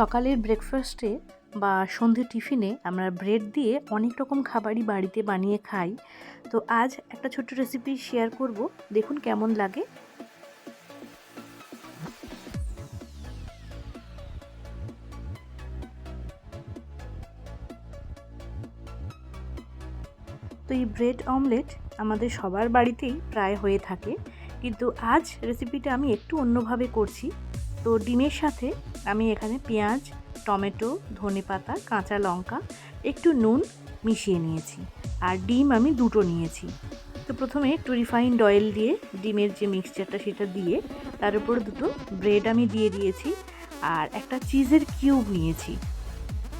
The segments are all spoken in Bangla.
সকালের ব্রেকফাস্টে বা সন্ধ্যে টিফিনে আমরা ব্রেড দিয়ে অনেক রকম খাবারই বাড়িতে বানিয়ে খাই। তো আজ একটা ছোট্ট রেসিপি শেয়ার করব। দেখুন কেমন লাগে। তো এই ব্রেড অমলেট আমাদের সবার বাড়িতেই প্রায় হয়ে থাকে। কিন্তু আজ রেসিপিটা আমি একটু অন্যভাবে করছি। তো ডিমের সাথে আমি এখানে পেঁয়াজ, টমেটো ধনে পাতা কাঁচা লঙ্কা, একটু নুন মিশিয়ে নিয়েছি। আর ডিম আমি দুটো নিয়েছি। তো প্রথমে একটু রিফাইন্ড অয়েল দিয়ে ডিমের যে মিক্সচারটা সেটা দিয়ে তার উপর দুটো ব্রেড আমি দিয়ে দিয়েছি। আর একটা চিজের কিউব নিয়েছি।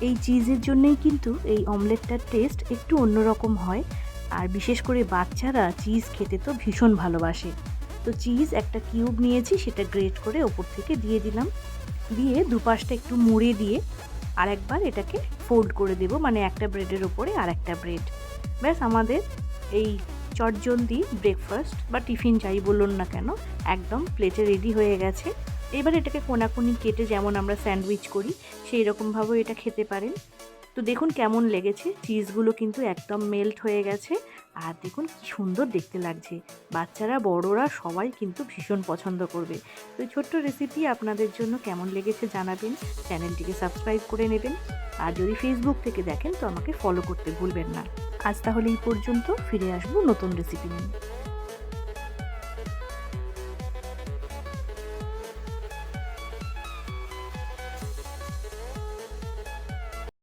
এই চিজের জন্যই কিন্তু এই অমলেটটার টেস্ট একটু অন্যরকম হয়। আর বিশেষ করে বাচ্চারা চিজ খেতে তো ভীষণ ভালোবাসে। তো চিজ, একটা কিউব নিয়েছি, সেটা গ্রেট করে ওপর থেকে দিয়ে দিলাম। দিয়ে দুপাশটা একটু মুড়ে দিয়ে আর একবার এটাকে ফোল্ড করে দেব মানে একটা ব্রেডের ওপরে আর একটা ব্রেড। ব্যাস, আমাদের এই চটজলদি ব্রেকফাস্ট বা টিফিন যাই বলুন না কেন, একদম প্লেটে রেডি হয়ে গেছে। এবার এটাকে কোনাকুনি কেটে যেমন আমরা স্যান্ডউইচ করি সেই রকমভাবেও এটা খেতে পারেন। তো দেখুন কেমন লেগেছে। চিজগুলো কিন্তু একদম মেল্ট হয়ে গেছে। আর দেখুন কি সুন্দর দেখতে লাগছে। বাচ্চারা, বড়রা সবাই কিন্তু ভীষণ পছন্দ করবে। তো ছোট্ট রেসিপি আপনাদের জন্য কেমন লেগেছে জানাবেন। চ্যানেলটিকে সাবস্ক্রাইব করে নেবেন। আর যদি ফেসবুক থেকে দেখেন, তো আমাকে ফলো করতে ভুলবেন না। আজ তাহলে এই পর্যন্ত ফিরে আসব নতুন রেসিপি নিয়ে।